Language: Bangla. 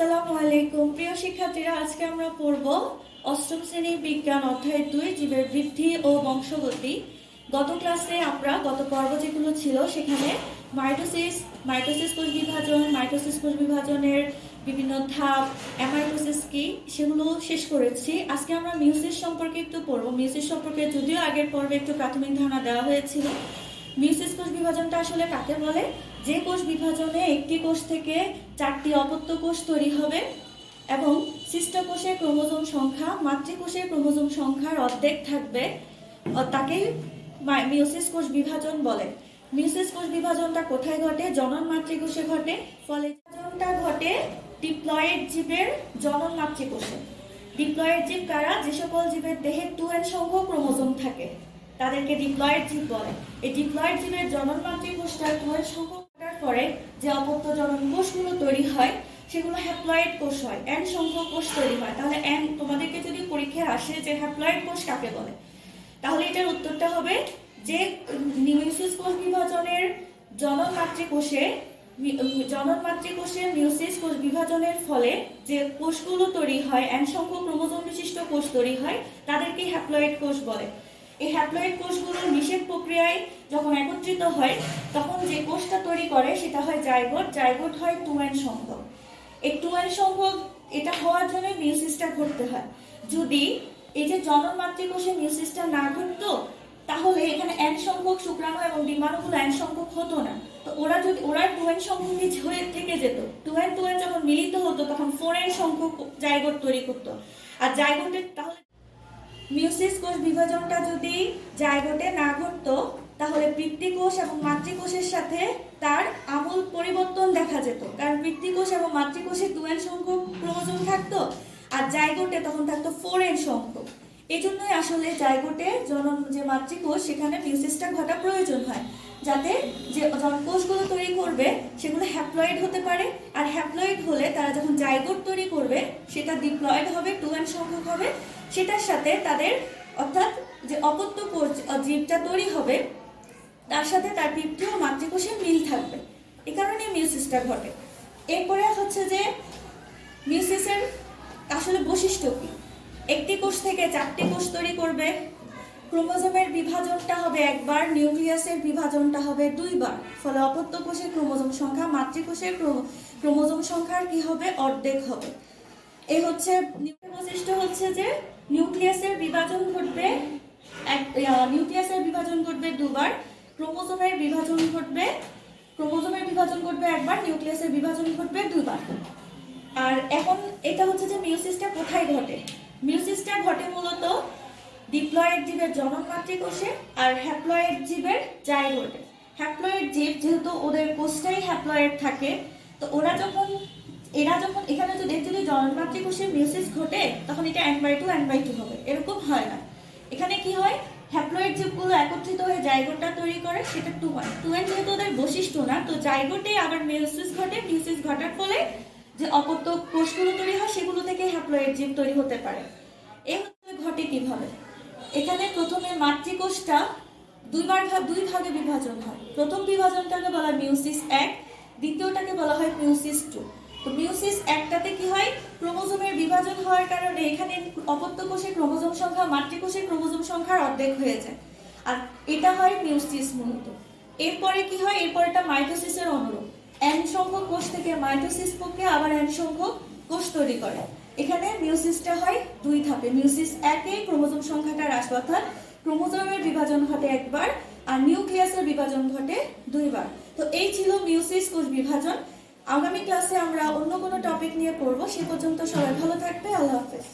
আসসালামু আলাইকুম। প্রিয় শিক্ষার্থীরা, আজকে আমরা পড়ব অষ্টম শ্রেণি বিজ্ঞান অধ্যায় দুই, জীবের বৃদ্ধি ও বংশগতি। গত ক্লাসে আমরা, গত পর্ব যেগুলো ছিল, সেখানে মাইটোসিস মাইটোসিস কোষ বিভাজন, মাইটোসিস কোষ বিভাজনের বিভিন্ন ধাপ অ্যামাইটোসিস কি, সেগুলো শেষ করেছি। আজকে আমরা মিউসিস সম্পর্কে একটু পড়ব। মিউসিস সম্পর্কে যদিও আগের পর্বে একটু প্রাথমিক ধারণা দেওয়া হয়েছিল মিউসিস কোষ বিভাজনটা আসলে কাকে বলে? যে কোষ বিভাজনে একটি কোষ থেকে চারটি অপত্য কোষ তৈরি হবে এবং কোষের ক্রোমোজোম সংখ্যা মাতৃকোষের ক্রোমোজোম সংখ্যার অর্ধেক থাকবে। তাকেই মিউসিস কোষ বিভাজন বলে। মিউসিস কোষ বিভাজনটা কোথায় ঘটে? জনন মাতৃকোষে ঘটে। ফলে বিভাজনটা ঘটে ডিপ্লয়েড জীবের জনন মাতৃকোষে ডিপ্লয়েড জীব কারা? যে সকল জীবের দেহে টু সংখ্যক ক্রোমোজোম থাকে। তাদেরকে ডিপ্লয়েড জীব বলে। এই ডিপ্লয়েড জীবের জনন মাতৃকোষটা টু এন সংখ্যক পরে যে অপত্য জনন কোষগুলো তৈরি হয়, সেগুলো হ্যাপ্লয়েড কোষ হয়। এন সংখ্যক কোষ তৈরি হয়। তাহলে এন তোমাদেরকে যদি পরীক্ষায় আসে যে হ্যাপ্লয়েড কোষ কাকে বলে, তাহলে এটার উত্তরটা হবে যে নিউসিস কোষ বিভাজনের জনন মাতৃকোষে মি- জনন মাতৃকোষে মিউসিস কোষ বিভাজনের ফলে যে কোষগুলো তৈরি হয় এন সংখ্যক ক্রোমোজোম বিশিষ্ট কোষ তৈরি হয়, তাদেরকে হ্যাপ্লয়েড কোষ বলে। এই হ্যাপ্লয়েড কোষগুলোর নিষেধ প্রক্রিয়ায় যখন একত্রিত হয়, তখন যে কোষটা তৈরি করে সেটা হয় জাইগোট। জাইগোট হয় টু এন সংখ্যক। এই টু এন সংখ্যক, এটা হওয়ার জন্য মিউসিসটা ঘটতে হয়। যদি এই যে জনন মাতৃকোষে মিউসিসটা না ঘটতো, তাহলে এখানে এন সংখ্যক শুক্রাণু এবং ডিম্বাণুগুলো এন সংখ্যক হতো না। তো ওরা যদি, ওরা টু এন সংখ্যক হয়ে থেকে যেত। টু এন টু এন যখন মিলিত হতো, তখন ফোর এন সংখ্যক জাইগোট তৈরি করতো। আর জাইগোটের তাহলে মিউসিস কোষ বিভাজনটা যদি জাইগোটে না ঘটতো, তাহলে পিতৃকোষ এবং মাতৃকোষের সাথে তার আমূল পরিবর্তন দেখা যেত। কারণ পিতৃকোষ এবং মাতৃকোষে টু এন সংখ্যক ক্রোমোজোম থাকতো, আর জাইগোটে তখন থাকতো ফোর এন সংখ্যক। এই জন্যই আসলে জাইগোটে জনন, যে মাতৃকোষ, সেখানে মিউসিসটা ঘটা প্রয়োজন হয়, যাতে যে জন কোষগুলো তৈরি করবে, সেগুলো হ্যাপ্লয়েড হতে পারে, আর হ্যাপ্লয়েড হলে তারা যখন জাইগোট তৈরি করবে, সেটা ডিপ্লয়েড হবে, টু এন সংখ্যক হবে সেটার সাথে তাদের অর্থাৎ যে অপত্য কোষ জীবটা তৈরি হবে, তার সাথে তার পিতৃ ও মাতৃকোষের মিল থাকবে। এ কারণে মিউসিসটা ঘটে। এরপরে হচ্ছে যে মিউসিসের আসলে বৈশিষ্ট্য কী? একটি কোষ থেকে চারটি কোষ তৈরি করবে, ক্রোমোজোমের বিভাজনটা হবে একবার, নিউক্লিয়াসের বিভাজনটা হবে দুইবার। ফলে অপত্য কোষের ক্রোমোজোম সংখ্যা, মাতৃকোষের ক্রো- ক্রোমোজোম সংখ্যার কি হবে? অর্ধেক হবে। এই হচ্ছে বৈশিষ্ট্য হচ্ছে যে নিউক্লিয়াসের বিভাজন ঘটবে এক নিউক্লিয়াসের বিভাজন ঘটবে দুবার, ক্রোমোজোমের বিভাজন ঘটবে, ক্রোমোজোমের বিভাজন ঘটবে একবার, নিউক্লিয়াসের বিভাজন ঘটবে দুবার। আর এখন এটা হচ্ছে যে মিউসিসটা কোথায় ঘটে? মিউসিসটা ঘটে মূলত ডিপ্লয়েড জীবের জনন মাতৃকোষে আর হ্যাপ্লয়েড জীবের জাইগোটে। হ্যাপ্লয়েড জীব যেহেতু ওদের কোষটাই হ্যাপ্লয়েড থাকে, তো ওরা যখন এরা যখন এখানে যদি যদি জনন মাতৃকোষে মিউসিস ঘটে, তখন এটা N by two N by two হবে। এরকম হয় না। এখানে কি হয়? হ্যাপ্লয়েড জীবগুলো একত্রিত হয়ে জাইগোটটা তৈরি করে, সেটা টু ওয়ান টু এন যেহেতু ওদের বৈশিষ্ট্য না, তো জাইগোটে আবার মিউসিস ঘটে। মিউসিস ঘটার ফলে যে অপত্য কোষগুলো তৈরি হয়, সেগুলো থেকে হ্যাপ্লয়েড জীব তৈরি হতে পারে। হচ্ছে ঘটে কীভাবে? এখানে প্রথমে মাতৃকোষটা দুইবার ভাগ দুই ভাগে বিভাজন হয়। প্রথম বিভাজনটাকে বলা হয় মিউসিস এক, দ্বিতীয়টাকে বলা হয় মিউসিস টু তো মিউসিস একটাতে কি হয়? ক্রোমোজোমের বিভাজন হওয়ার কারণে এখানে অপত্য কোষের ক্রোমোজোম সংখ্যা, মাতৃকোষের ক্রোমোজোম সংখ্যার অর্ধেক হয়ে যায়। আর এটা হয় মিউসিস মূলত। এরপরে কি হয়? এরপর এটা মাইটোসিসের অনুরূপ। এন সংখ্যক কোষ থেকে মাইটোসিস পক্ষে আবার এন সংখ্যক কোষ তৈরি করে। এখানে মিউসিসটা হয় দুই ধাপে। মিউসিস একে ক্রোমোজোম সংখ্যাটা হ্রাস অর্থাৎ ক্রোমোজোমের বিভাজন ঘটে একবার আর নিউক্লিয়াসের বিভাজন ঘটে দুইবার। তো এই ছিল মিউসিস কোষ বিভাজন। আগামী ক্লাসে আমরা অন্য কোনো টপিক নিয়ে পড়ব, সে পর্যন্ত সবাই ভালো থাকবে, আল্লাহ হাফেজ।